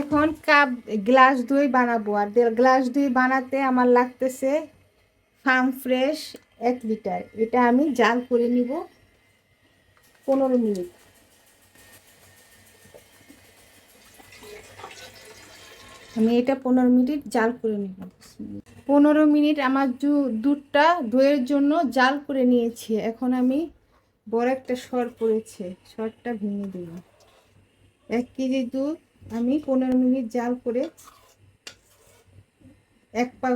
এখন cup glass দই বানাবো। আর গ্লাস দই বানাতে আমার লাগতেছে ফার্ম ফ্রেশ এক লিটার। এটা আমি জাল করে নিব পনেরো মিনিট। আমি এটা পনেরো মিনিট জাল করে নিব। পনেরো মিনিট আমার দুধটা দইয়ের জন্য জাল করে নিয়েছি। এখন আমি বড় একটা সর পড়েছে সরটা ভেঙে দেব। এক কেজি দুধ আমি পনেরো মিনিট জাল করে এক পা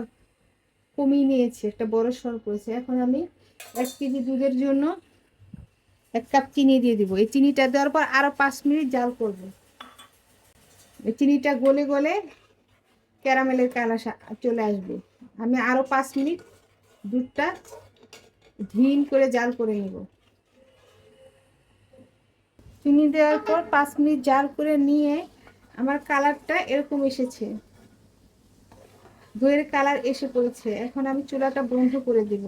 কমিয়ে নিয়েছি, একটা বড় সর পড়েছে এখন আমি এক কেজি দুধের জন্য এক কাপ চিনি দিয়ে দিব। এই চিনিটা দেওয়ার পর আরও পাঁচ মিনিট জাল করব। এই চিনিটা গলে গলে ক্যারামেলের কালা চলে আসবে। আমি আরও পাঁচ মিনিট দুধটা ধিন করে জাল করে নেব। চিনি দেওয়ার পর পাঁচ মিনিট জাল করে নিয়ে আমার কালারটা এরকম এসেছে। দইয়ের কালার এসে পড়েছে। এখন আমি চুলাটা বন্ধ করে দিব।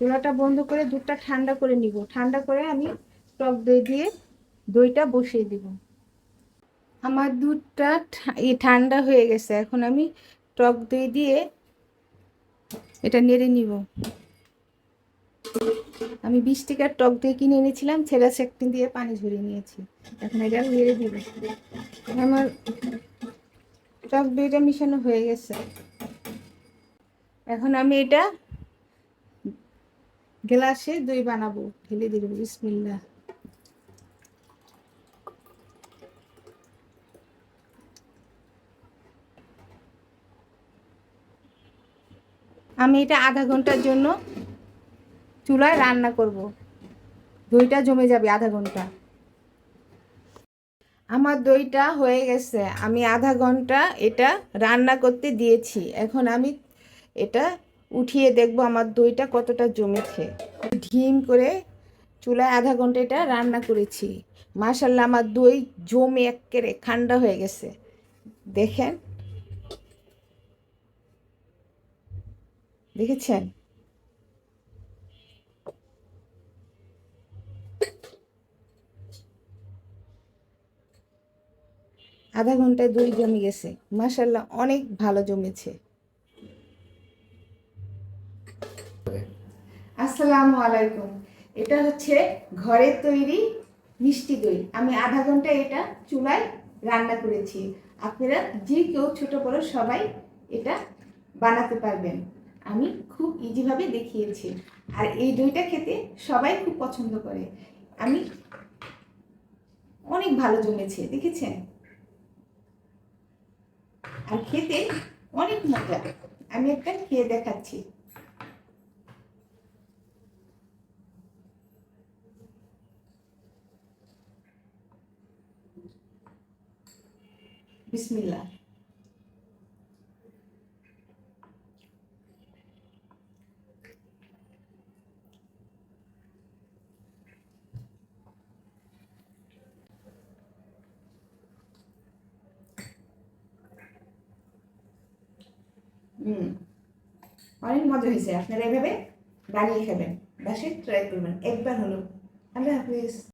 চুলাটা বন্ধ করে দুধটা ঠান্ডা করে নিব। ঠান্ডা করে আমি টক দই দিয়ে দইটা বসিয়ে দিব। আমার দুধটা ঠান্ডা হয়ে গেছে। এখন আমি টক দই দিয়ে এটা নেড়ে নিব। আমি বিশ টাকার টক দই কিনে এনেছিলাম। ছেঁড়া সেকটিন দিয়ে পানি ঝরিয়ে নিয়েছি। এখন এটা নেড়ে দিব। আমার টক দইটা মিশানো হয়ে গেছে। এখন আমি এটা গ্লাসে দই বানাবো, ঢেলে দিব বিসমিল্লা আমি এটা আধা ঘণ্টার জন্য চুলায় রান্না করব। দইটা জমে যাবে আধা ঘণ্টা। আমার দইটা হয়ে গেছে। আমি আধা ঘণ্টা এটা রান্না করতে দিয়েছি। এখন আমি এটা উঠিয়ে দেখব আমার দইটা কতটা জমেছে। ঢিম করে চুলায় আধা ঘণ্টা এটা রান্না করেছি। মাশাল্লাহ আমার দই জমে একেবারে ঠান্ডা হয়ে গেছে। দেখেন। দেখেছেন? আধা ঘন্টায় দই জমে গেছে। মাশাল্লাহ অনেক ভালো জমেছে। আসসালামু আলাইকুম। এটা হচ্ছে ঘরের তৈরি মিষ্টি দই। আমি আধা ঘণ্টা এটা চুলায় রান্না করেছি। আপনারা যে কেউ ছোট বড় সবাই এটা বানাতে পারবেন। আমি খুব ইজিভাবে দেখিয়েছি। আর এই দইটা খেতে সবাই খুব পছন্দ করে। আমি অনেক ভালো জমেছে, দেখেছেন? আর খেতে অনেক মজা। আমি একটা খেয়ে দেখাচ্ছি। বিসমিল্লাহ। হুম। অনেক মজা হয়েছে। আপনারা এভাবে বানিয়ে খাবেন। বাসে ট্রাই করবেন। একবার হলো। আল্লাহ হাফিজ।